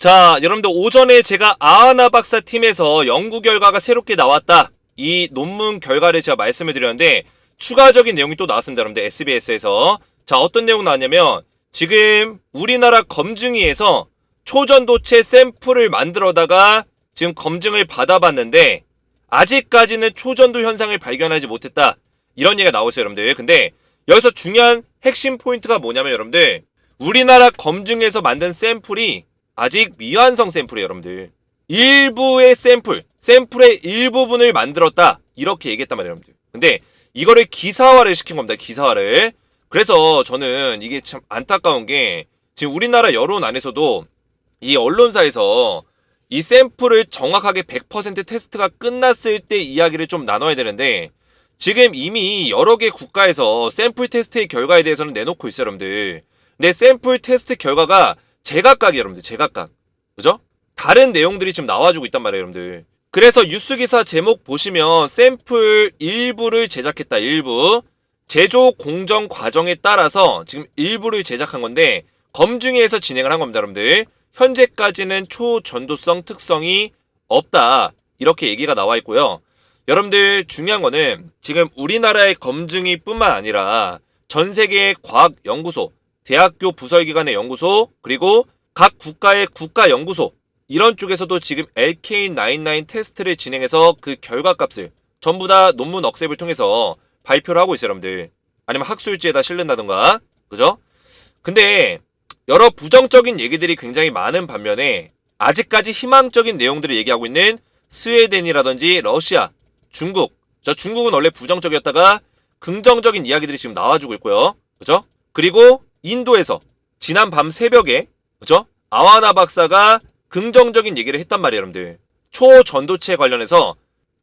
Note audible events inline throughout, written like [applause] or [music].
자, 여러분들 오전에 제가 아하나 박사 팀에서 연구 결과가 새롭게 나왔다. 이 논문 결과를 제가 말씀을 드렸는데 추가적인 내용이 또 나왔습니다. 여러분들 SBS에서. 자, 어떤 내용 나왔냐면 지금 우리나라 검증위에서 초전도체 샘플을 만들어다가 지금 검증을 받아봤는데 아직까지는 초전도 현상을 발견하지 못했다. 이런 얘기가 나오고 있어요, 여러분들. 근데 여기서 중요한 핵심 포인트가 뭐냐면 여러분들 우리나라 검증에서 만든 샘플이 아직 미완성 샘플이에요, 여러분들. 일부의 샘플, 샘플의 일부분을 만들었다. 이렇게 얘기했단 말이에요, 여러분들. 근데 이거를 기사화를 시킨 겁니다, 기사화를. 그래서 저는 이게 참 안타까운 게 지금 우리나라 여론 안에서도 이 언론사에서 이 샘플을 정확하게 100% 테스트가 끝났을 때 이야기를 좀 나눠야 되는데 지금 이미 여러 개 국가에서 샘플 테스트의 결과에 대해서는 내놓고 있어요, 여러분들. 근데 샘플 테스트 결과가 제각각이 여러분들, 제각각. 그죠? 다른 내용들이 지금 나와주고 있단 말이에요, 여러분들. 그래서 뉴스 기사 제목 보시면 샘플 일부를 제작했다, 일부. 제조 공정 과정에 따라서 지금 일부를 제작한 건데 검증위에서 진행을 한 겁니다, 여러분들. 현재까지는 초전도성 특성이 없다. 이렇게 얘기가 나와 있고요. 여러분들 중요한 거는 지금 우리나라의 검증이 뿐만 아니라 전 세계 과학 연구소, 대학교 부설기관의 연구소, 그리고 각 국가의 국가 연구소 이런 쪽에서도 지금 LK99 테스트를 진행해서 그 결과 값을 전부 다 논문 억셉을 통해서 발표를 하고 있어요, 여러분들. 아니면 학술지에다 실른다던가. 그죠? 근데 여러 부정적인 얘기들이 굉장히 많은 반면에 아직까지 희망적인 내용들을 얘기하고 있는 스웨덴이라든지 러시아, 중국. 저 중국은 원래 부정적이었다가 긍정적인 이야기들이 지금 나와주고 있고요. 그죠? 그리고 인도에서 지난 밤 새벽에 그죠? 아와나 박사가 긍정적인 얘기를 했단 말이에요, 여러분들. 초전도체 관련해서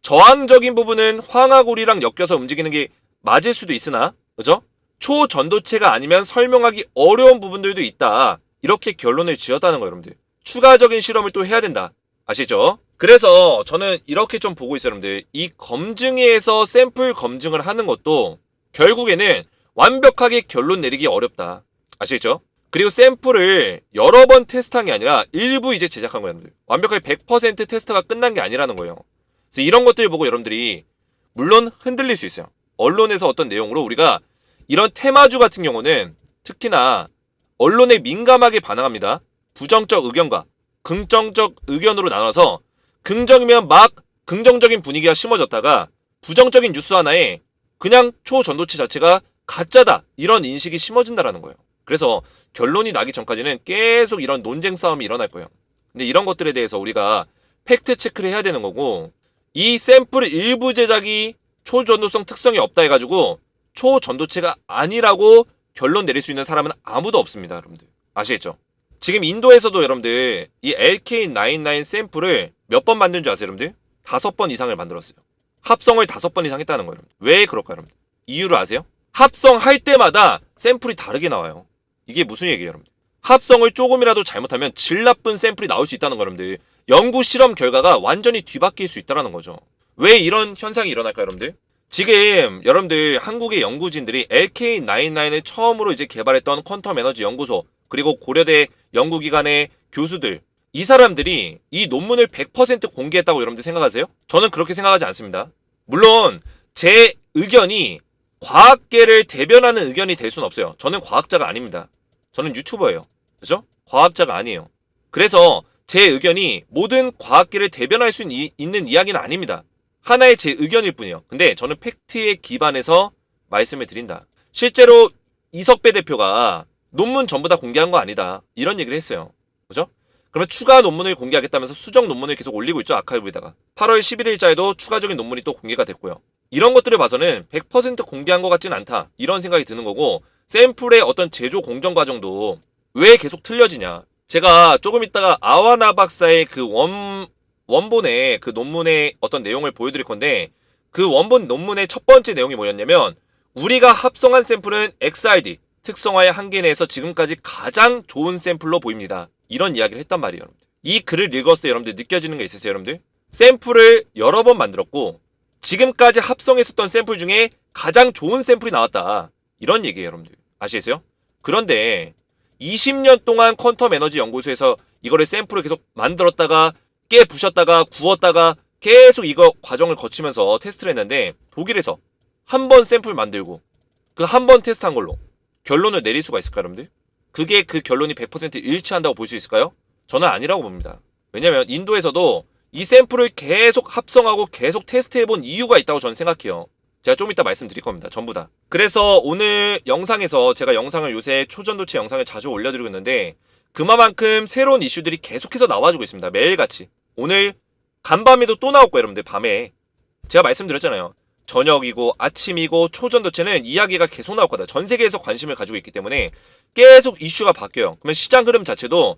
저항적인 부분은 황화골이랑 엮여서 움직이는 게 맞을 수도 있으나, 그죠? 초전도체가 아니면 설명하기 어려운 부분들도 있다. 이렇게 결론을 지었다는 거예요, 여러분들. 추가적인 실험을 또 해야 된다. 아시죠? 그래서 저는 이렇게 좀 보고 있어요, 여러분들. 이 검증위에서 샘플 검증을 하는 것도 결국에는 완벽하게 결론 내리기 어렵다. 아시겠죠? 그리고 샘플을 여러 번 테스트한 게 아니라 일부 이제 제작한 거예요. 완벽하게 100% 테스트가 끝난 게 아니라는 거예요. 그래서 이런 것들 보고 여러분들이 물론 흔들릴 수 있어요. 언론에서 어떤 내용으로 우리가 이런 테마주 같은 경우는 특히나 언론에 민감하게 반응합니다. 부정적 의견과 긍정적 의견으로 나눠서 긍정이면 막 긍정적인 분위기가 심어졌다가 부정적인 뉴스 하나에 그냥 초전도체 자체가 가짜다 이런 인식이 심어진다라는 거예요. 그래서 결론이 나기 전까지는 계속 이런 논쟁 싸움이 일어날 거예요. 근데 이런 것들에 대해서 우리가 팩트 체크를 해야 되는 거고 이 샘플 일부 제작이 초전도성 특성이 없다 해가지고 초전도체가 아니라고 결론 내릴 수 있는 사람은 아무도 없습니다, 여러분들. 아시겠죠? 지금 인도에서도 여러분들 이 LK99 샘플을 몇 번 만든 줄 아세요, 여러분들? 다섯 번 이상을 만들었어요. 합성을 다섯 번 이상 했다는 거예요. 왜 그럴까요, 여러분들? 이유를 아세요? 합성할 때마다 샘플이 다르게 나와요. 이게 무슨 얘기예요, 여러분들? 합성을 조금이라도 잘못하면 질 나쁜 샘플이 나올 수 있다는 거 여러분들. 연구 실험 결과가 완전히 뒤바뀔 수 있다는 거죠. 왜 이런 현상이 일어날까요, 여러분들? 지금 여러분들 한국의 연구진들이 LK99을 처음으로 이제 개발했던 퀀텀 에너지 연구소 그리고 고려대 연구기관의 교수들 이 사람들이 이 논문을 100% 공개했다고 여러분들 생각하세요? 저는 그렇게 생각하지 않습니다. 물론 제 의견이 과학계를 대변하는 의견이 될 수는 없어요. 저는 과학자가 아닙니다. 저는 유튜버예요. 그죠? 과학자가 아니에요. 그래서 제 의견이 모든 과학계를 대변할 수 있- 있는 이야기는 아닙니다. 하나의 제 의견일 뿐이에요. 근데 저는 팩트에 기반해서 말씀을 드린다. 실제로 이석배 대표가 논문 전부 다 공개한 거 아니다. 이런 얘기를 했어요. 그죠? 그러면 추가 논문을 공개하겠다면서 수정 논문을 계속 올리고 있죠. 아카이브에다가. 8월 11일자에도 추가적인 논문이 또 공개가 됐고요. 이런 것들을 봐서는 100% 공개한 것 같진 않다. 이런 생각이 드는 거고 샘플의 어떤 제조 공정 과정도 왜 계속 틀려지냐. 제가 조금 있다가 아와나 박사의 그 원, 원본의 그 논문의 어떤 내용을 보여드릴 건데 그 원본 논문의 첫 번째 내용이 뭐였냐면 우리가 합성한 샘플은 XRD 특성화의 한계 내에서 지금까지 가장 좋은 샘플로 보입니다. 이런 이야기를 했단 말이에요, 여러분들. 이 글을 읽었을 때 여러분들 느껴지는 게 있으세요, 여러분들? 샘플을 여러 번 만들었고 지금까지 합성했었던 샘플 중에 가장 좋은 샘플이 나왔다. 이런 얘기예요, 여러분들. 아시겠어요? 그런데 20년 동안 퀀텀 에너지 연구소에서 이거를 샘플을 계속 만들었다가 깨 부셨다가 구웠다가 계속 이거 과정을 거치면서 테스트를 했는데 독일에서 한 번 샘플 만들고 그 한 번 테스트한 걸로 결론을 내릴 수가 있을까요, 여러분들? 그게 그 결론이 100% 일치한다고 볼 수 있을까요? 저는 아니라고 봅니다. 왜냐면 인도에서도 이 샘플을 계속 합성하고 계속 테스트해본 이유가 있다고 저는 생각해요. 제가 좀 이따 말씀드릴 겁니다. 전부 다. 그래서 오늘 영상에서 제가 영상을 요새 초전도체 영상을 자주 올려드리고 있는데 그만큼 새로운 이슈들이 계속해서 나와주고 있습니다. 매일같이. 오늘 간밤에도 또 나올 거예요, 여러분들. 밤에. 제가 말씀드렸잖아요. 저녁이고 아침이고 초전도체는 이야기가 계속 나올 거다. 전 세계에서 관심을 가지고 있기 때문에 계속 이슈가 바뀌어요. 그러면 시장 흐름 자체도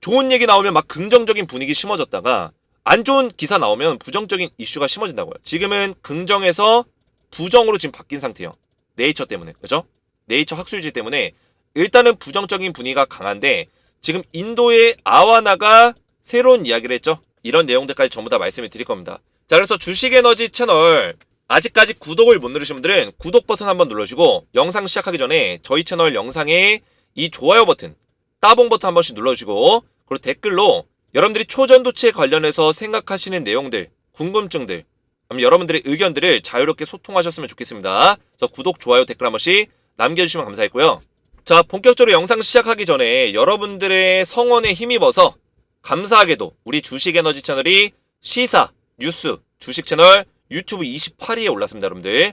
좋은 얘기 나오면 막 긍정적인 분위기 심어졌다가 안 좋은 기사 나오면 부정적인 이슈가 심어진다고요. 지금은 긍정에서 부정으로 지금 바뀐 상태예요. 네이처 때문에. 그죠? 네이처 학술지 때문에 일단은 부정적인 분위기가 강한데 지금 인도의 아와나가 새로운 이야기를 했죠. 이런 내용들까지 전부 다 말씀을 드릴 겁니다. 자, 그래서 주식에너지 채널 아직까지 구독을 못 누르신 분들은 구독 버튼 한번 눌러주시고 영상 시작하기 전에 저희 채널 영상에 이 좋아요 버튼, 따봉 버튼 한 번씩 눌러주시고 그리고 댓글로 여러분들이 초전도체 관련해서 생각하시는 내용들, 궁금증들, 그럼 여러분들의 의견들을 자유롭게 소통하셨으면 좋겠습니다. 그래서 구독, 좋아요, 댓글 한 번씩 남겨주시면 감사했고요. 자, 본격적으로 영상 시작하기 전에 여러분들의 성원에 힘입어서 감사하게도 우리 주식 에너지 채널이 시사, 뉴스, 주식 채널 유튜브 28위에 올랐습니다, 여러분들.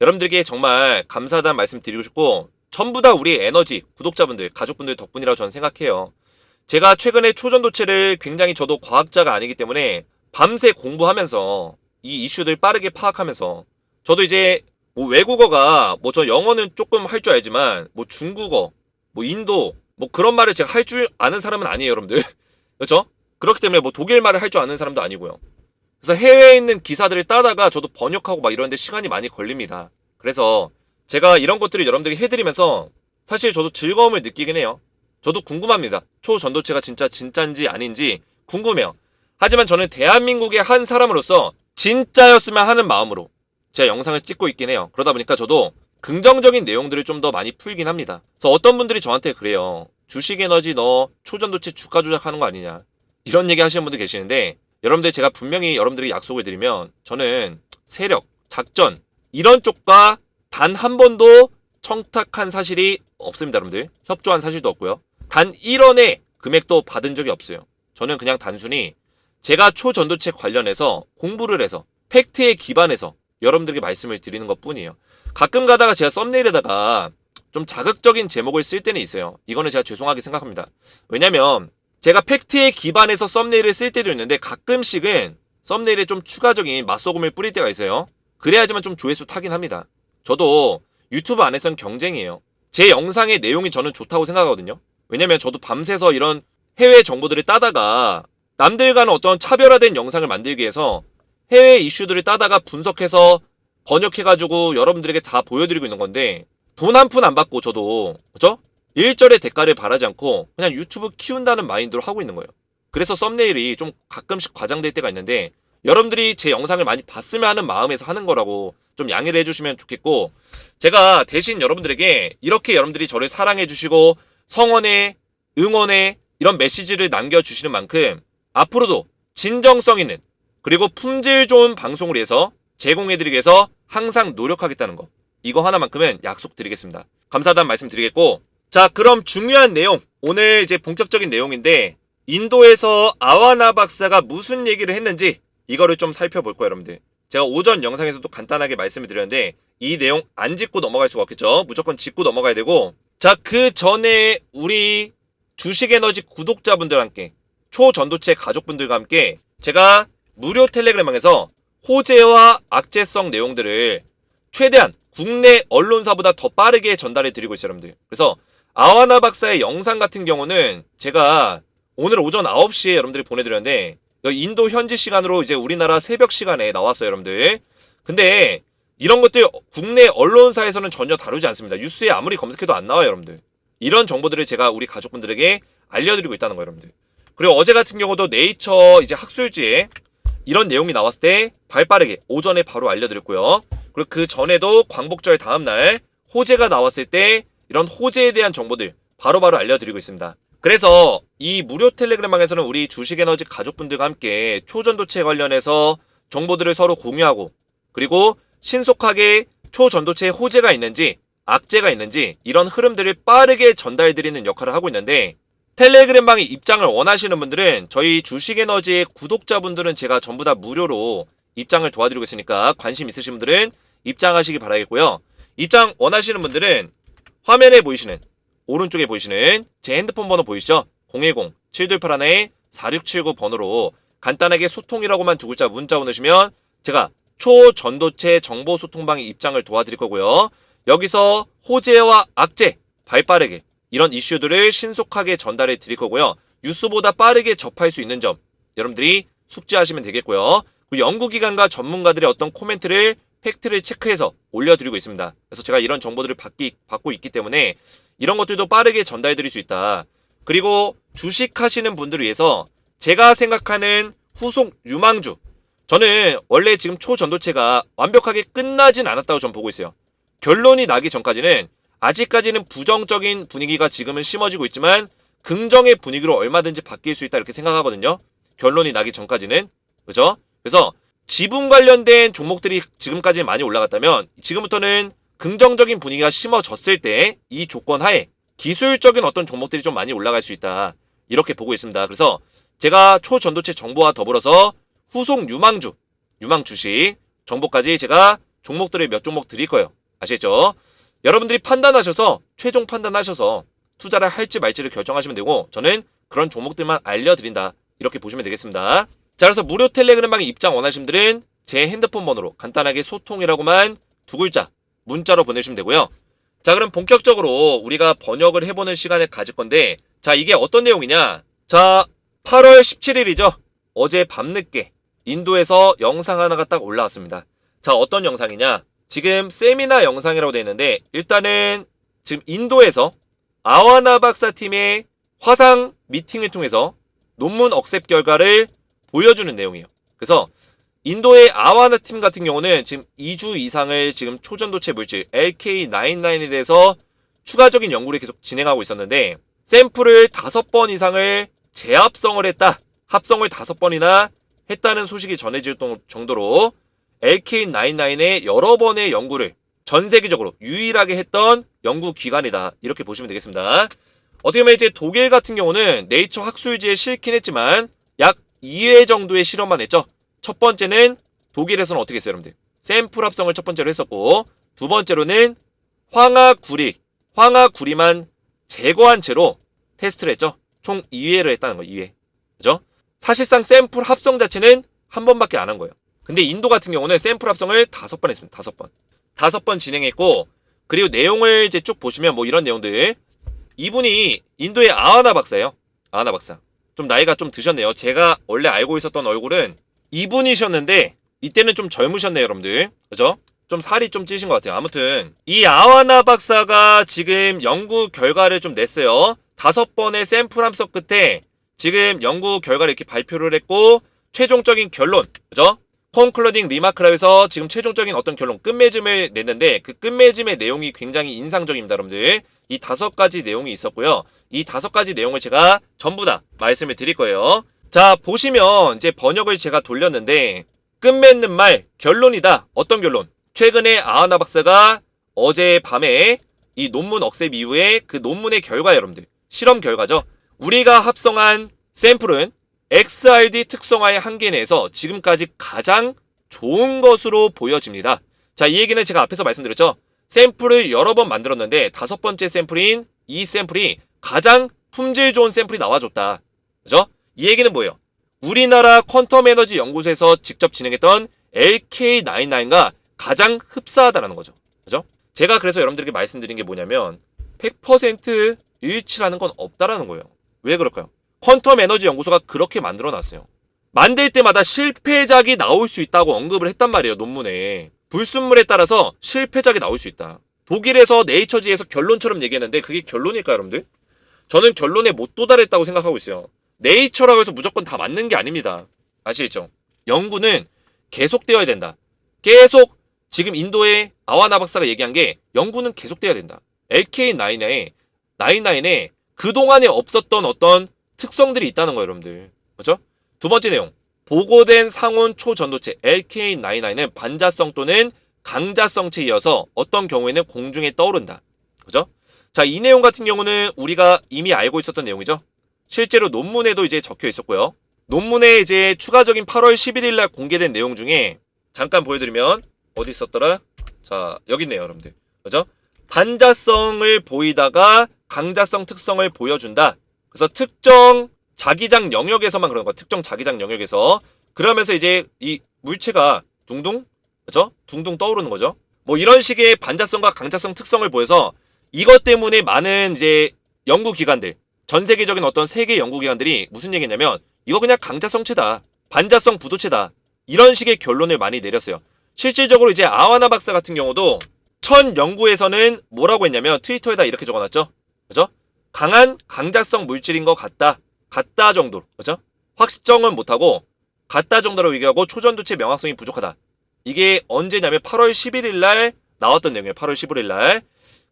여러분들께 정말 감사하다는 말씀 드리고 싶고 전부 다 우리 에너지 구독자분들, 가족분들 덕분이라고 저는 생각해요. 제가 최근에 초전도체를 굉장히 저도 과학자가 아니기 때문에 밤새 공부하면서 이 이슈들 빠르게 파악하면서 저도 이제 뭐 외국어가 뭐 저 영어는 조금 할 줄 알지만 뭐 중국어, 뭐 인도 뭐 그런 말을 제가 할 줄 아는 사람은 아니에요, 여러분들. [laughs] 그렇죠? 그렇기 때문에 뭐 독일 말을 할 줄 아는 사람도 아니고요. 그래서 해외에 있는 기사들을 따다가 저도 번역하고 막 이러는데 시간이 많이 걸립니다. 그래서 제가 이런 것들을 여러분들에게 해드리면서 사실 저도 즐거움을 느끼긴 해요. 저도 궁금합니다. 초전도체가 진짜 진짠지 아닌지 궁금해요. 하지만 저는 대한민국의 한 사람으로서 진짜였으면 하는 마음으로 제가 영상을 찍고 있긴 해요. 그러다 보니까 저도 긍정적인 내용들을 좀 더 많이 풀긴 합니다. 그래서 어떤 분들이 저한테 그래요. 주식 에너지 너 초전도체 주가 조작하는 거 아니냐. 이런 얘기 하시는 분들 계시는데 여러분들 제가 분명히 여러분들이 약속을 드리면 저는 세력, 작전 이런 쪽과 단 한 번도 청탁한 사실이 없습니다, 여러분들. 협조한 사실도 없고요. 단 1원의 금액도 받은 적이 없어요. 저는 그냥 단순히 제가 초전도체 관련해서 공부를 해서 팩트에 기반해서 여러분들에게 말씀을 드리는 것 뿐이에요. 가끔 가다가 제가 썸네일에다가 좀 자극적인 제목을 쓸 때는 있어요. 이거는 제가 죄송하게 생각합니다. 왜냐면 제가 팩트에 기반해서 썸네일을 쓸 때도 있는데 가끔씩은 썸네일에 좀 추가적인 맛소금을 뿌릴 때가 있어요. 그래야지만 좀 조회수 타긴 합니다. 저도 유튜브 안에서는 경쟁이에요. 제 영상의 내용이 저는 좋다고 생각하거든요. 왜냐면 저도 밤새서 이런 해외 정보들을 따다가 남들과는 어떤 차별화된 영상을 만들기 위해서 해외 이슈들을 따다가 분석해서 번역해가지고 여러분들에게 다 보여드리고 있는 건데 돈 한 푼 안 받고 저도 그죠? 일절의 대가를 바라지 않고 그냥 유튜브 키운다는 마인드로 하고 있는 거예요. 그래서 썸네일이 좀 가끔씩 과장될 때가 있는데 여러분들이 제 영상을 많이 봤으면 하는 마음에서 하는 거라고 좀 양해를 해주시면 좋겠고 제가 대신 여러분들에게 이렇게 여러분들이 저를 사랑해 주시고 성원에 응원에 이런 메시지를 남겨주시는 만큼 앞으로도 진정성 있는 그리고 품질 좋은 방송을 위해서 제공해드리기 위해서 항상 노력하겠다는 거. 이거 하나만큼은 약속드리겠습니다. 감사하다는 말씀 드리겠고 자 그럼 중요한 내용. 오늘 이제 본격적인 내용인데 인도에서 아와나 박사가 무슨 얘기를 했는지 이거를 좀 살펴볼 거예요 여러분들. 제가 오전 영상에서도 간단하게 말씀을 드렸는데 이 내용 안 짚고 넘어갈 수가 없겠죠? 무조건 짚고 넘어가야 되고. 자 그 전에 우리 주식에너지 구독자분들과 함께 초전도체 가족분들과 함께 제가 무료 텔레그램방에서 호재와 악재성 내용들을 최대한 국내 언론사보다 더 빠르게 전달해 드리고 있어요, 여러분들. 그래서 아와나 박사의 영상 같은 경우는 제가 오늘 오전 9시에 여러분들이 보내드렸는데 인도 현지 시간으로 이제 우리나라 새벽 시간에 나왔어요, 여러분들. 근데 이런 것들 국내 언론사에서는 전혀 다루지 않습니다. 뉴스에 아무리 검색해도 안 나와요, 여러분들. 이런 정보들을 제가 우리 가족분들에게 알려드리고 있다는 거예요, 여러분들. 그리고 어제 같은 경우도 네이처 이제 학술지에 이런 내용이 나왔을 때 발빠르게 오전에 바로 알려드렸고요. 그리고 그 전에도 광복절 다음날 호재가 나왔을 때 이런 호재에 대한 정보들 바로 바로 알려드리고 있습니다. 그래서 이 무료 텔레그램방에서는 우리 주식에너지 가족분들과 함께 초전도체 관련해서 정보들을 서로 공유하고 그리고 신속하게 초전도체에 호재가 있는지 악재가 있는지 이런 흐름들을 빠르게 전달드리는 역할을 하고 있는데 텔레그램방에 입장을 원하시는 분들은 저희 주식에너지의 구독자분들은 제가 전부 다 무료로 입장을 도와드리고 있으니까 관심 있으신 분들은 입장하시기 바라겠고요. 입장 원하시는 분들은 화면에 보이시는 오른쪽에 보이시는 제 핸드폰 번호 보이시죠? 010-7281-4679 번호로 간단하게 소통이라고만 두 글자 문자 보내시면 제가 초전도체 정보 소통방에 입장을 도와드릴 거고요. 여기서 호재와 악재 발빠르게 이런 이슈들을 신속하게 전달해 드릴 거고요. 뉴스보다 빠르게 접할 수 있는 점 여러분들이 숙지하시면 되겠고요. 그리고 연구기관과 전문가들의 어떤 코멘트를 팩트를 체크해서 올려드리고 있습니다. 그래서 제가 이런 정보들을 받기, 받고 있기 때문에 이런 것들도 빠르게 전달해 드릴 수 있다. 그리고 주식 하시는 분들을 위해서 제가 생각하는 후속 유망주 저는 원래 지금 초전도체가 완벽하게 끝나진 않았다고 전 보고 있어요. 결론이 나기 전까지는 아직까지는 부정적인 분위기가 지금은 심어지고 있지만 긍정의 분위기로 얼마든지 바뀔 수 있다 이렇게 생각하거든요. 결론이 나기 전까지는 그죠? 그래서 지분 관련된 종목들이 지금까지 많이 올라갔다면 지금부터는 긍정적인 분위기가 심어졌을 때 이 조건 하에 기술적인 어떤 종목들이 좀 많이 올라갈 수 있다 이렇게 보고 있습니다. 그래서 제가 초전도체 정보와 더불어서 후속 유망주 유망 주식 정보까지 제가 종목들을 몇 종목 드릴 거예요. 아시겠죠? 여러분들이 판단하셔서 최종 판단하셔서 투자를 할지 말지를 결정하시면 되고 저는 그런 종목들만 알려드린다. 이렇게 보시면 되겠습니다. 자 그래서 무료 텔레그램방에 입장 원하시는 분들은 제 핸드폰 번호로 간단하게 소통이라고만 두 글자 문자로 보내주시면 되고요. 자 그럼 본격적으로 우리가 번역을 해보는 시간을 가질 건데 자 이게 어떤 내용이냐? 자 8월 17일이죠. 어제 밤늦게 인도에서 영상 하나가 딱 올라왔습니다. 자 어떤 영상이냐 지금 세미나 영상이라고 되어 있는데 일단은 지금 인도에서 아와나 박사 팀의 화상 미팅을 통해서 논문 억셉 결과를 보여주는 내용이에요. 그래서 인도의 아와나 팀 같은 경우는 지금 2주 이상을 지금 초전도체 물질 LK99에 대해서 추가적인 연구를 계속 진행하고 있었는데 샘플을 5번 이상을 재합성을 했다. 합성을 5번이나 했다는 소식이 전해질 정도로 LK99의 여러 번의 연구를 전 세계적으로 유일하게 했던 연구 기관이다. 이렇게 보시면 되겠습니다. 어떻게 보면 이제 독일 같은 경우는 네이처 학술지에 실긴 했지만 약 2회 정도의 실험만 했죠. 첫 번째는 독일에서는 어떻게 했어요, 여러분들? 샘플 합성을 첫 번째로 했었고 두 번째로는 황화 구리, 황화 구리만 제거한 채로 테스트를 했죠. 총 2회를 했다는 거예요, 2회. 그죠? 사실상 샘플 합성 자체는 한 번밖에 안 한 거예요. 근데 인도 같은 경우는 샘플 합성을 다섯 번 했습니다. 다섯 번. 다섯 번 진행했고, 그리고 내용을 이제 쭉 보시면 뭐 이런 내용들. 이분이 인도의 아하나 박사예요. 아하나 박사. 좀 나이가 좀 드셨네요. 제가 원래 알고 있었던 얼굴은 이분이셨는데, 이때는 좀 젊으셨네요, 여러분들. 그죠? 좀 살이 좀 찌신 것 같아요. 아무튼, 이 아하나 박사가 지금 연구 결과를 좀 냈어요. 다섯 번의 샘플 함성 끝에 지금 연구 결과를 이렇게 발표를 했고, 최종적인 결론, 그죠? 콘클로딩 리마크라고 해서 지금 최종적인 어떤 결론 끝맺음을 냈는데 그 끝맺음의 내용이 굉장히 인상적입니다 여러분들. 이 다섯 가지 내용이 있었고요. 이 다섯 가지 내용을 제가 전부 다 말씀을 드릴 거예요. 자 보시면 이제 번역을 제가 돌렸는데 끝맺는 말 결론이다. 어떤 결론? 최근에 아하나 박사가 어제 밤에 이 논문 억셉 이후에 그 논문의 결과 여러분들. 실험 결과죠. 우리가 합성한 샘플은 XRD 특성화의 한계 내에서 지금까지 가장 좋은 것으로 보여집니다. 자, 이 얘기는 제가 앞에서 말씀드렸죠. 샘플을 여러 번 만들었는데 다섯 번째 샘플인 이 샘플이 가장 품질 좋은 샘플이 나와줬다. 그죠? 이 얘기는 뭐예요? 우리나라 퀀텀 에너지 연구소에서 직접 진행했던 LK99과 가장 흡사하다는 거죠. 그죠? 제가 그래서 여러분들에게 말씀드린 게 뭐냐면 100% 일치라는 건 없다라는 거예요. 왜 그럴까요? 퀀텀 에너지 연구소가 그렇게 만들어 놨어요. 만들 때마다 실패작이 나올 수 있다고 언급을 했단 말이에요, 논문에. 불순물에 따라서 실패작이 나올 수 있다. 독일에서 네이처지에서 결론처럼 얘기했는데 그게 결론일까요, 여러분들? 저는 결론에 못 도달했다고 생각하고 있어요. 네이처라고 해서 무조건 다 맞는 게 아닙니다. 아시겠죠? 연구는 계속되어야 된다. 계속 지금 인도의 아와나 박사가 얘기한 게 연구는 계속돼야 된다. LK9에 나인나인에 그동안에 없었던 어떤 특성들이 있다는 거예요, 여러분들. 그렇죠? 두 번째 내용. 보고된 상온 초전도체 LK99은 반자성 또는 강자성체에 이어서 어떤 경우에는 공중에 떠오른다. 그죠? 자, 이 내용 같은 경우는 우리가 이미 알고 있었던 내용이죠. 실제로 논문에도 이제 적혀 있었고요. 논문에 이제 추가적인 8월 11일 날 공개된 내용 중에 잠깐 보여드리면 어디 있었더라? 자, 여기 있네요, 여러분들. 그죠? 반자성을 보이다가 강자성 특성을 보여준다. 그래서 특정 자기장 영역에서만 그런 거, 특정 자기장 영역에서 그러면서 이제 이 물체가 둥둥, 그죠? 둥둥 떠오르는 거죠. 뭐 이런 식의 반자성과 강자성 특성을 보여서 이것 때문에 많은 이제 연구기관들, 전 세계적인 어떤 세계 연구기관들이 무슨 얘기냐면 이거 그냥 강자성체다, 반자성 부도체다 이런 식의 결론을 많이 내렸어요. 실질적으로 이제 아와나 박사 같은 경우도 첫 연구에서는 뭐라고 했냐면 트위터에다 이렇게 적어놨죠. 그죠? 강한 강자성 물질인 것 같다. 같다 정도. 그죠? 확정은 못하고 같다 정도로 얘기하고 초전도체 명확성이 부족하다. 이게 언제냐면 8월 11일 날 나왔던 내용이에요. 8월 15일 날.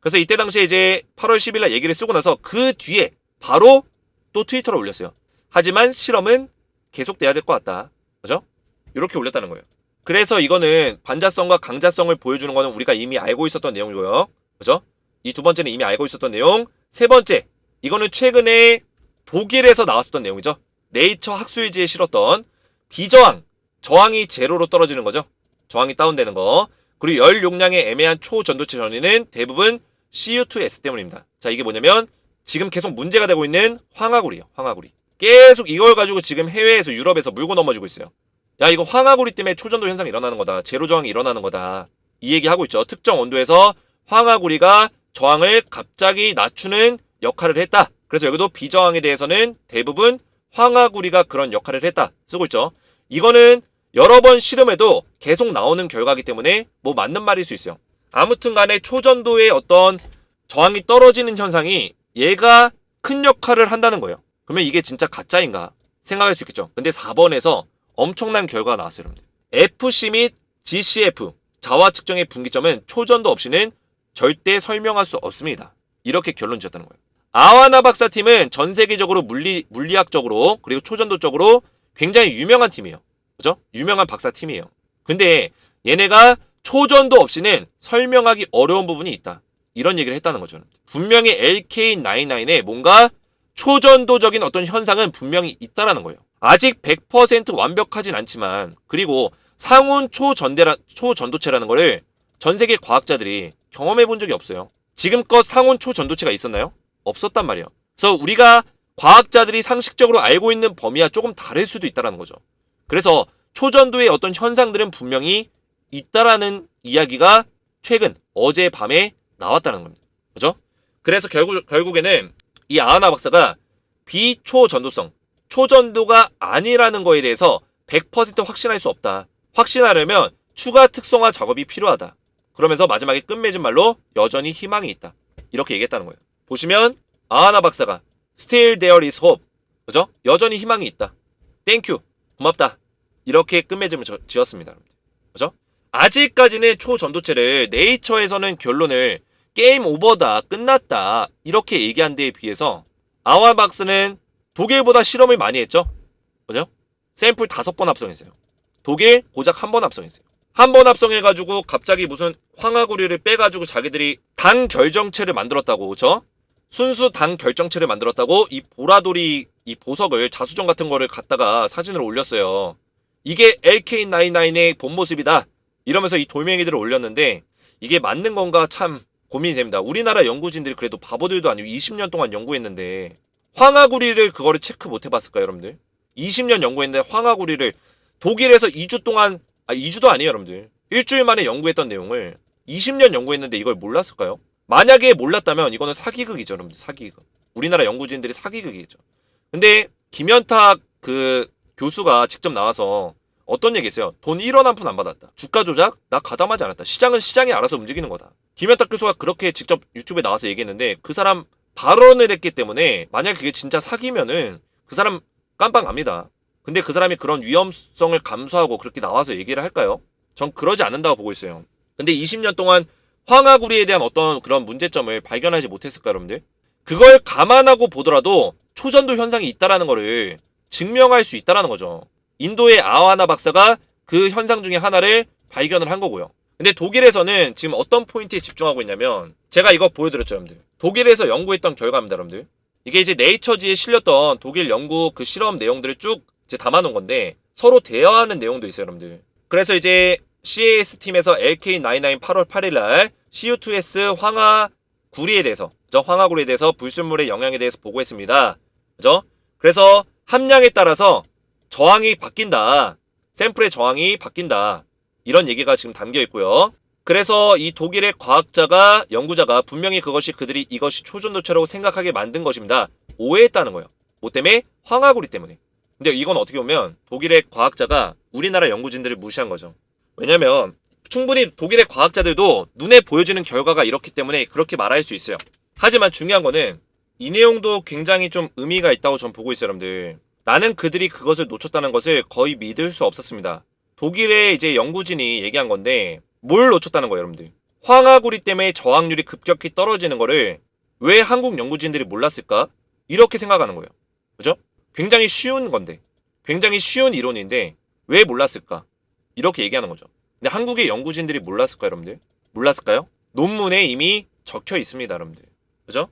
그래서 이때 당시에 이제 8월 10일 날 얘기를 쓰고 나서 그 뒤에 바로 또 트위터를 올렸어요. 하지만 실험은 계속돼야 될 것 같다. 그죠? 이렇게 올렸다는 거예요. 그래서 이거는 반자성과 강자성을 보여주는 거는 우리가 이미 알고 있었던 내용이고요. 그죠? 이 두 번째는 이미 알고 있었던 내용. 세 번째, 이거는 최근에 독일에서 나왔었던 내용이죠. 네이처 학술지에 실었던 비저항, 저항이 제로로 떨어지는 거죠. 저항이 다운되는 거. 그리고 열 용량의 애매한 초전도체 전위는 대부분 CU2S 때문입니다. 자, 이게 뭐냐면 지금 계속 문제가 되고 있는 황화구리요. 황화구리. 계속 이걸 가지고 지금 해외에서 유럽에서 물고 넘어지고 있어요. 야, 이거 황화구리 때문에 초전도 현상이 일어나는 거다. 제로 저항이 일어나는 거다. 이 얘기 하고 있죠. 특정 온도에서 황화구리가 저항을 갑자기 낮추는 역할을 했다. 그래서 여기도 비저항에 대해서는 대부분 황화구리가 그런 역할을 했다. 쓰고 있죠. 이거는 여러 번 실험해도 계속 나오는 결과이기 때문에 뭐 맞는 말일 수 있어요. 아무튼 간에 초전도의 어떤 저항이 떨어지는 현상이 얘가 큰 역할을 한다는 거예요. 그러면 이게 진짜 가짜인가 생각할 수 있겠죠. 근데 4번에서 엄청난 결과가 나왔어요, 여러분들. FC 및 GCF 자화 측정의 분기점은 초전도 없이는 절대 설명할 수 없습니다. 이렇게 결론 지었다는 거예요. 아와나 박사 팀은 전 세계적으로 물리 물리학적으로 그리고 초전도적으로 굉장히 유명한 팀이에요. 그죠? 유명한 박사 팀이에요. 근데 얘네가 초전도 없이는 설명하기 어려운 부분이 있다. 이런 얘기를 했다는 거죠. 분명히 LK99에 뭔가 초전도적인 어떤 현상은 분명히 있다라는 거예요. 아직 100% 완벽하진 않지만 그리고 상온 초전대라 초전도체라는 거를 전 세계 과학자들이 경험해 본 적이 없어요. 지금껏 상온 초전도체가 있었나요? 없었단 말이에요. 그래서 우리가 과학자들이 상식적으로 알고 있는 범위와 조금 다를 수도 있다라는 거죠. 그래서 초전도의 어떤 현상들은 분명히 있다라는 이야기가 최근 어제 밤에 나왔다는 겁니다. 그죠? 그래서 결국 결국에는 이 아하나 박사가 비초전도성, 초전도가 아니라는 거에 대해서 100% 확신할 수 없다. 확신하려면 추가 특성화 작업이 필요하다. 그러면서 마지막에 끝맺은 말로 여전히 희망이 있다. 이렇게 얘기했다는 거예요. 보시면 아하나 박사가 Still there is hope. 그죠? 여전히 희망이 있다. You. 고맙다. 이렇게 끝맺음을 저- 지었습니다. 그죠? 아직까지는 초전도체를 네이처에서는 결론을 게임 오버다, 끝났다 이렇게 얘기한 데에 비해서 아와박스는 독일보다 실험을 많이 했죠. 그죠? 샘플 다섯 번 합성했어요. 독일 고작 한 번 합성했어요. 한 번 합성해가지고 갑자기 무슨 황화구리를 빼가지고 자기들이 당 결정체를 만들었다고, 그죠? 순수 당 결정체를 만들었다고 이 보라돌이 이 보석을 자수정 같은 거를 갖다가 사진으로 올렸어요. 이게 LK99의 본 모습이다. 이러면서 이 돌멩이들을 올렸는데 이게 맞는 건가 참 고민이 됩니다. 우리나라 연구진들이 그래도 바보들도 아니고 20년 동안 연구했는데 황화구리를 그거를 체크 못 해봤을까요, 여러분들? 20년 연구했는데 황화구리를 독일에서 2주 동안 아 2주도 아니에요, 여러분들. 일주일 만에 연구했던 내용을 20년 연구했는데 이걸 몰랐을까요? 만약에 몰랐다면 이거는 사기극이죠, 여러분들. 사기극. 우리나라 연구진들이 사기극이죠. 근데 김현탁 그 교수가 직접 나와서 어떤 얘기 했어요? 돈 1원 한 푼 안 받았다. 주가 조작? 나 가담하지 않았다. 시장은 시장이 알아서 움직이는 거다. 김현탁 교수가 그렇게 직접 유튜브에 나와서 얘기했는데 그 사람 발언을 했기 때문에 만약 그게 진짜 사기면은 그 사람 깜빵 갑니다. 근데 그 사람이 그런 위험성을 감수하고 그렇게 나와서 얘기를 할까요? 전 그러지 않는다고 보고 있어요. 근데 20년 동안 황화구리에 대한 어떤 그런 문제점을 발견하지 못했을까 여러분들? 그걸 감안하고 보더라도 초전도 현상이 있다라는 거를 증명할 수 있다라는 거죠. 인도의 아와나 박사가 그 현상 중에 하나를 발견을 한 거고요. 근데 독일에서는 지금 어떤 포인트에 집중하고 있냐면 제가 이거 보여드렸죠, 여러분들. 독일에서 연구했던 결과입니다, 여러분들. 이게 이제 네이처지에 실렸던 독일 연구 그 실험 내용들을 쭉 이제 담아놓은 건데 서로 대화하는 내용도 있어요, 여러분들. 그래서 이제 CAS 팀에서 LK99 8월 8일 날 CU2S 황화 구리에 대해서, 저 황화 구리에 대해서 불순물의 영향에 대해서 보고했습니다. 그죠? 그래서 함량에 따라서 저항이 바뀐다. 샘플의 저항이 바뀐다. 이런 얘기가 지금 담겨 있고요. 그래서 이 독일의 과학자가 연구자가 분명히 그것이 그들이 이것이 초전도체라고 생각하게 만든 것입니다. 오해했다는 거예요. 뭐 때문에? 황화구리 때문에. 근데 이건 어떻게 보면 독일의 과학자가 우리나라 연구진들을 무시한 거죠. 왜냐면 충분히 독일의 과학자들도 눈에 보여지는 결과가 이렇기 때문에 그렇게 말할 수 있어요. 하지만 중요한 거는 이 내용도 굉장히 좀 의미가 있다고 전 보고 있어요, 여러분들. 나는 그들이 그것을 놓쳤다는 것을 거의 믿을 수 없었습니다. 독일의 이제 연구진이 얘기한 건데 뭘 놓쳤다는 거예요, 여러분들. 황화구리 때문에 저항률이 급격히 떨어지는 거를 왜 한국 연구진들이 몰랐을까? 이렇게 생각하는 거예요. 그죠? 굉장히 쉬운 건데, 굉장히 쉬운 이론인데 왜 몰랐을까? 이렇게 얘기하는 거죠. 근데 한국의 연구진들이 몰랐을까요, 여러분들? 몰랐을까요? 논문에 이미 적혀 있습니다, 여러분들. 그죠?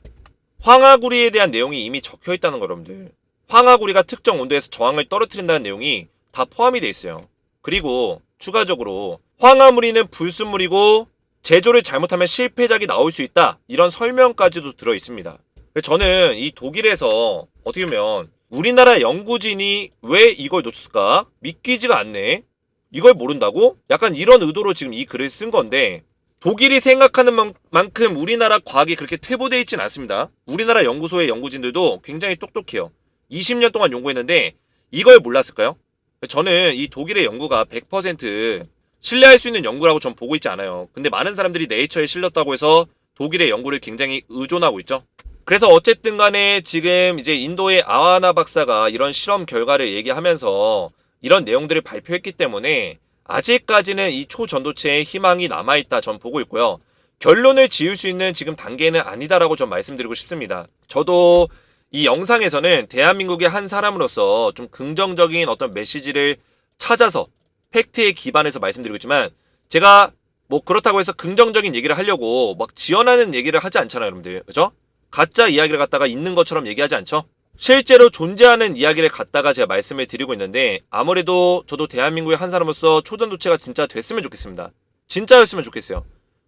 황화구리에 대한 내용이 이미 적혀 있다는 거, 여러분들. 황화구리가 특정 온도에서 저항을 떨어뜨린다는 내용이 다 포함이 돼 있어요. 그리고 추가적으로 황화물이는 불순물이고 제조를 잘못하면 실패작이 나올 수 있다. 이런 설명까지도 들어 있습니다. 저는 이 독일에서 어떻게 보면 우리나라 연구진이 왜 이걸 놓쳤을까? 믿기지가 않네. 이걸 모른다고? 약간 이런 의도로 지금 이 글을 쓴 건데 독일이 생각하는 만- 만큼 우리나라 과학이 그렇게 퇴보되어 있진 않습니다. 우리나라 연구소의 연구진들도 굉장히 똑똑해요. 20년 동안 연구했는데 이걸 몰랐을까요? 저는 이 독일의 연구가 100% 신뢰할 수 있는 연구라고 전 보고 있지 않아요. 근데 많은 사람들이 네이처에 실렸다고 해서 독일의 연구를 굉장히 의존하고 있죠. 그래서 어쨌든 간에 지금 이제 인도의 아와나 박사가 이런 실험 결과를 얘기하면서 이런 내용들을 발표했기 때문에 아직까지는 이 초전도체에 희망이 남아있다 전 보고 있고요. 결론을 지을 수 있는 지금 단계는 아니다라고 전 말씀드리고 싶습니다. 저도 이 영상에서는 대한민국의 한 사람으로서 좀 긍정적인 어떤 메시지를 찾아서 팩트에 기반해서 말씀드리고 있지만 제가 뭐 그렇다고 해서 긍정적인 얘기를 하려고 막 지원하는 얘기를 하지 않잖아요, 여러분들. 그죠? 가짜 이야기를 갖다가 있는 것처럼 얘기하지 않죠? 실제로 존재하는 이야기를 갖다가 제가 말씀을 드리고 있는데 아무래도 저도 대한민국의 한 사람으로서 초전도체가 진짜 됐으면 좋겠습니다. 진짜였으면 좋겠어요.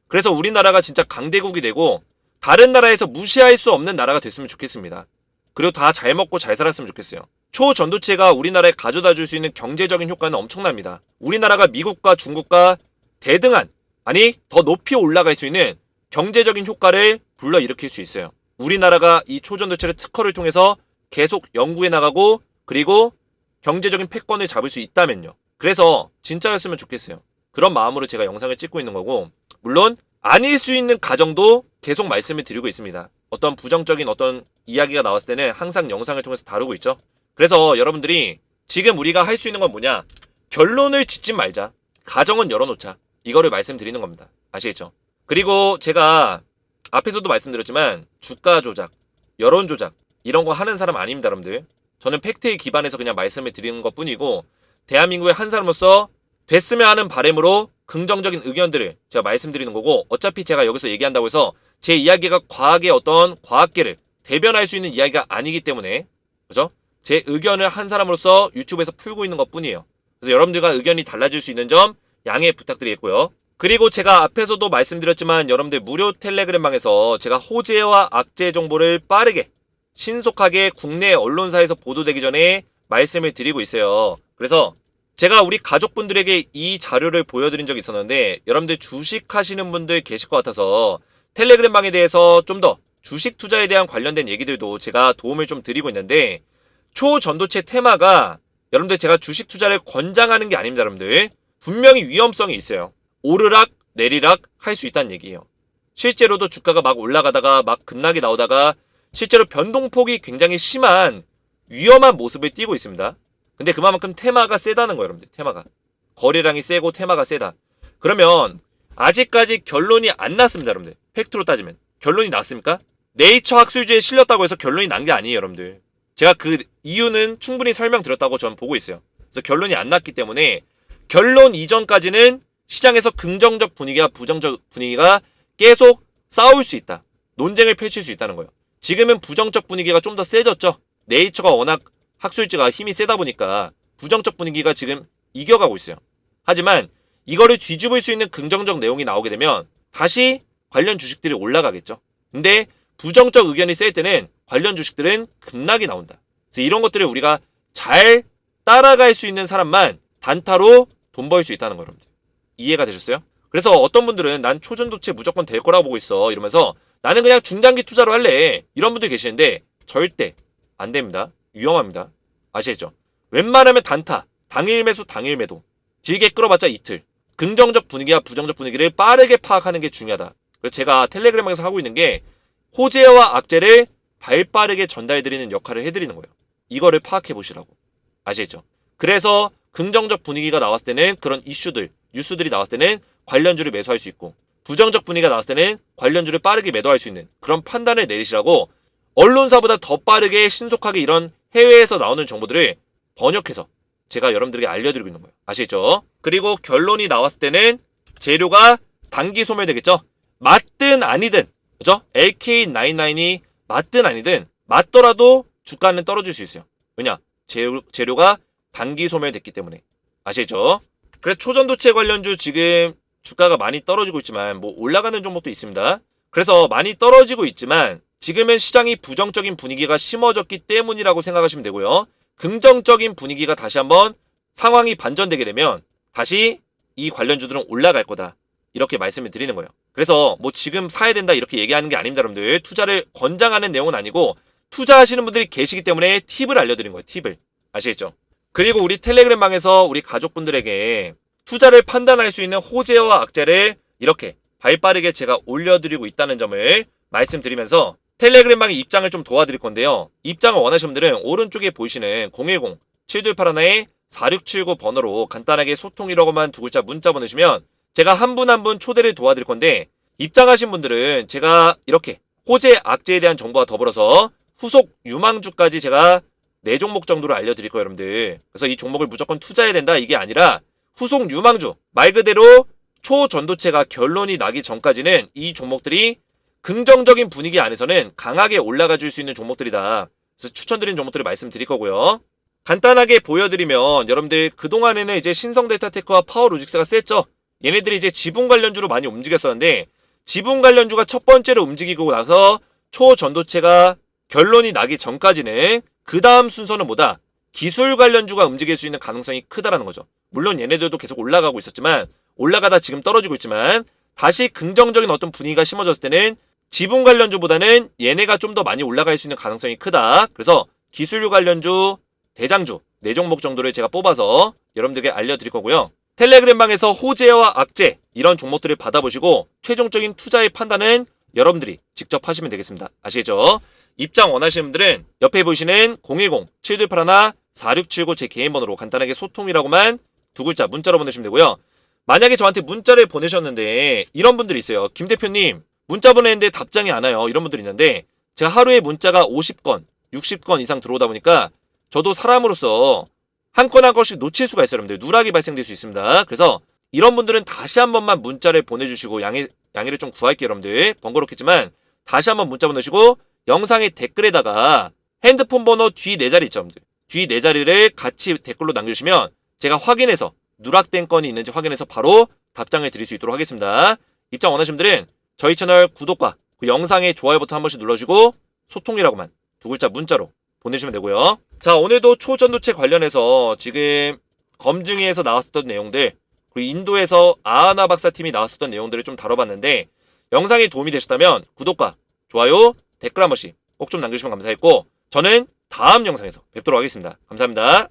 그래서 우리나라가 진짜 강대국이 되고 다른 나라에서 무시할 수 없는 나라가 됐으면 좋겠습니다. 그리고 다 잘 먹고 잘 살았으면 좋겠어요. 초전도체가 우리나라에 가져다 줄 수 있는 경제적인 효과는 엄청납니다. 우리나라가 미국과 중국과 대등한, 아니, 더 높이 올라갈 수 있는 경제적인 효과를 불러일으킬 수 있어요. 우리나라가 이 초전도체를 특허를 통해서 계속 연구해 나가고, 그리고 경제적인 패권을 잡을 수 있다면요. 그래서 진짜였으면 좋겠어요. 그런 마음으로 제가 영상을 찍고 있는 거고, 물론 아닐 수 있는 가정도 계속 말씀을 드리고 있습니다. 어떤 부정적인 어떤 이야기가 나왔을 때는 항상 영상을 통해서 다루고 있죠. 그래서 여러분들이 지금 우리가 할 수 있는 건 뭐냐? 결론을 짓지 말자. 가정은 열어놓자. 이거를 말씀드리는 겁니다. 아시겠죠? 그리고 제가 앞에서도 말씀드렸지만 주가 조작, 여론 조작 이런 거 하는 사람 아닙니다, 여러분들. 저는 팩트에 기반해서 그냥 말씀을 드리는 것 뿐이고 대한민국의 한 사람으로서 됐으면 하는 바램으로 긍정적인 의견들을 제가 말씀드리는 거고 어차피 제가 여기서 얘기한다고 해서 제 이야기가 과학의 어떤 과학계를 대변할 수 있는 이야기가 아니기 때문에 그죠? 제 의견을 한 사람으로서 유튜브에서 풀고 있는 것 뿐이에요. 그래서 여러분들과 의견이 달라질 수 있는 점 양해 부탁드리겠고요. 그리고 제가 앞에서도 말씀드렸지만 여러분들 무료 텔레그램방에서 제가 호재와 악재 정보를 빠르게 신속하게 국내 언론사에서 보도되기 전에 말씀을 드리고 있어요. 그래서 제가 우리 가족분들에게 이 자료를 보여드린 적이 있었는데 여러분들 주식하시는 분들 계실 것 같아서 텔레그램방에 대해서 좀 더 주식 투자에 대한 관련된 얘기들도 제가 도움을 좀 드리고 있는데 초전도체 테마가 여러분들 제가 주식 투자를 권장하는 게 아닙니다, 여러분들. 분명히 위험성이 있어요. 오르락 내리락 할 수 있다는 얘기예요. 실제로도 주가가 막 올라가다가 막 급락이 나오다가 실제로 변동폭이 굉장히 심한 위험한 모습을 띠고 있습니다. 근데 그만큼 테마가 세다는 거예요, 여러분들. 테마가. 거래량이 세고 테마가 세다. 그러면 아직까지 결론이 안 났습니다, 여러분들. 팩트로 따지면. 결론이 났습니까? 네이처 학술지에 실렸다고 해서 결론이 난 게 아니에요, 여러분들. 제가 그 이유는 충분히 설명드렸다고 저는 보고 있어요. 그래서 결론이 안 났기 때문에 결론 이전까지는 시장에서 긍정적 분위기와 부정적 분위기가 계속 싸울 수 있다. 논쟁을 펼칠 수 있다는 거예요. 지금은 부정적 분위기가 좀 더 세졌죠. 네이처가 워낙 학술지가 힘이 세다 보니까 부정적 분위기가 지금 이겨가고 있어요. 하지만 이거를 뒤집을 수 있는 긍정적 내용이 나오게 되면 다시 관련 주식들이 올라가겠죠. 근데 부정적 의견이 셀 때는 관련 주식들은 급락이 나온다. 그래서 이런 것들을 우리가 잘 따라갈 수 있는 사람만 단타로 돈 벌 수 있다는 거랍니다. 이해가 되셨어요? 그래서 어떤 분들은 난 초전도체 무조건 될 거라고 보고 있어. 이러면서 나는 그냥 중장기 투자로 할래. 이런 분들 계시는데 절대 안 됩니다. 위험합니다. 아시겠죠? 웬만하면 단타, 당일 매수, 당일 매도. 길게 끌어봤자 이틀. 긍정적 분위기와 부정적 분위기를 빠르게 파악하는 게 중요하다. 그래서 제가 텔레그램에서 하고 있는 게 호재와 악재를 발빠르게 전달해드리는 역할을 해드리는 거예요. 이거를 파악해 보시라고. 아시겠죠? 그래서 긍정적 분위기가 나왔을 때는 그런 이슈들, 뉴스들이 나왔을 때는 관련주를 매수할 수 있고 부정적 분위기가 나왔을 때는 관련주를 빠르게 매도할 수 있는 그런 판단을 내리시라고 언론사보다 더 빠르게 신속하게 이런 해외에서 나오는 정보들을 번역해서 제가 여러분들에게 알려드리고 있는 거예요. 아시겠죠? 그리고 결론이 나왔을 때는 재료가 단기 소멸되겠죠? 맞든 아니든 그죠? LK99이 맞든 아니든 맞더라도 주가는 떨어질 수 있어요. 왜냐? 재료, 재료가 단기 소멸됐기 때문에 아시겠죠? 그래서 초전도체 관련주 지금 주가가 많이 떨어지고 있지만 뭐 올라가는 종목도 있습니다. 그래서 많이 떨어지고 있지만 지금은 시장이 부정적인 분위기가 심어졌기 때문이라고 생각하시면 되고요. 긍정적인 분위기가 다시 한번 상황이 반전되게 되면 다시 이 관련주들은 올라갈 거다. 이렇게 말씀을 드리는 거예요. 그래서 뭐 지금 사야 된다 이렇게 얘기하는 게 아닙니다, 여러분들. 투자를 권장하는 내용은 아니고 투자하시는 분들이 계시기 때문에 팁을 알려드린 거예요, 팁을. 아시겠죠? 그리고 우리 텔레그램 방에서 우리 가족분들에게 투자를 판단할 수 있는 호재와 악재를 이렇게 발빠르게 제가 올려드리고 있다는 점을 말씀드리면서 텔레그램 방의 입장을 좀 도와드릴 건데요. 입장을 원하시는 분들은 오른쪽에 보이시는 010-7281-4679 번호로 간단하게 소통이라고만 두 글자 문자 보내주시면 제가 한분 한 분 초대를 도와드릴 건데 입장하신 분들은 제가 이렇게 호재, 악재에 대한 정보와 더불어서 후속 유망주까지 제가 네 종목 정도로 알려드릴 거예요, 여러분들. 그래서 이 종목을 무조건 투자해야 된다 이게 아니라 후속 유망주 말 그대로 초전도체가 결론이 나기 전까지는 이 종목들이 긍정적인 분위기 안에서는 강하게 올라가 줄 수 있는 종목들이다. 그래서 추천드린 종목들을 말씀드릴 거고요. 간단하게 보여드리면 여러분들 그동안에는 이제 신성 데이터테크와 파워로직스가 셌죠. 얘네들이 이제 지분 관련주로 많이 움직였었는데 지분 관련주가 첫 번째로 움직이고 나서 초전도체가 결론이 나기 전까지는 그 다음 순서는 뭐다? 기술 관련주가 움직일 수 있는 가능성이 크다라는 거죠. 물론 얘네들도 계속 올라가고 있었지만 올라가다 지금 떨어지고 있지만 다시 긍정적인 어떤 분위기가 심어졌을 때는 지분 관련주보다는 얘네가 좀 더 많이 올라갈 수 있는 가능성이 크다. 그래서 기술류 관련주, 대장주 네 종목 정도를 제가 뽑아서 여러분들에게 알려드릴 거고요. 텔레그램 방에서 호재와 악재 이런 종목들을 받아보시고 최종적인 투자의 판단은 여러분들이 직접 하시면 되겠습니다. 아시겠죠? 입장 원하시는 분들은 옆에 보시는 010-7281-4679 제 개인 번호로 간단하게 소통이라고만 두 글자 문자로 보내시면 되고요. 만약에 저한테 문자를 보내셨는데 이런 분들이 있어요. 김 대표님 문자 보내는데 답장이 안 와요. 이런 분들이 있는데 제가 하루에 문자가 50건, 60건 이상 들어오다 보니까 저도 사람으로서 한 건 한 건씩 놓칠 수가 있어요. 여러분들 누락이 발생될 수 있습니다. 그래서 이런 분들은 다시 한 번만 문자를 보내주시고 양해, 양해를 좀 구할게요. 여러분들 번거롭겠지만 다시 한 번 문자 보내시고 영상의 댓글에다가 핸드폰 번호 뒤 네 자리 있죠. 뒤 네 자리를 같이 댓글로 남겨주시면 제가 확인해서 누락된 건이 있는지 확인해서 바로 답장을 드릴 수 있도록 하겠습니다. 입장 원하시는 분들은 저희 채널 구독과 그 영상의 좋아요 버튼 한 번씩 눌러주고 소통이라고만 두 글자 문자로 보내주시면 되고요. 자 오늘도 초전도체 관련해서 지금 검증위에서 나왔었던 내용들 그리고 인도에서 아하나 박사팀이 나왔었던 내용들을 좀 다뤄봤는데 영상이 도움이 되셨다면 구독과 좋아요 댓글 한 번씩 꼭 좀 남겨주시면 감사했고 저는 다음 영상에서 뵙도록 하겠습니다. 감사합니다.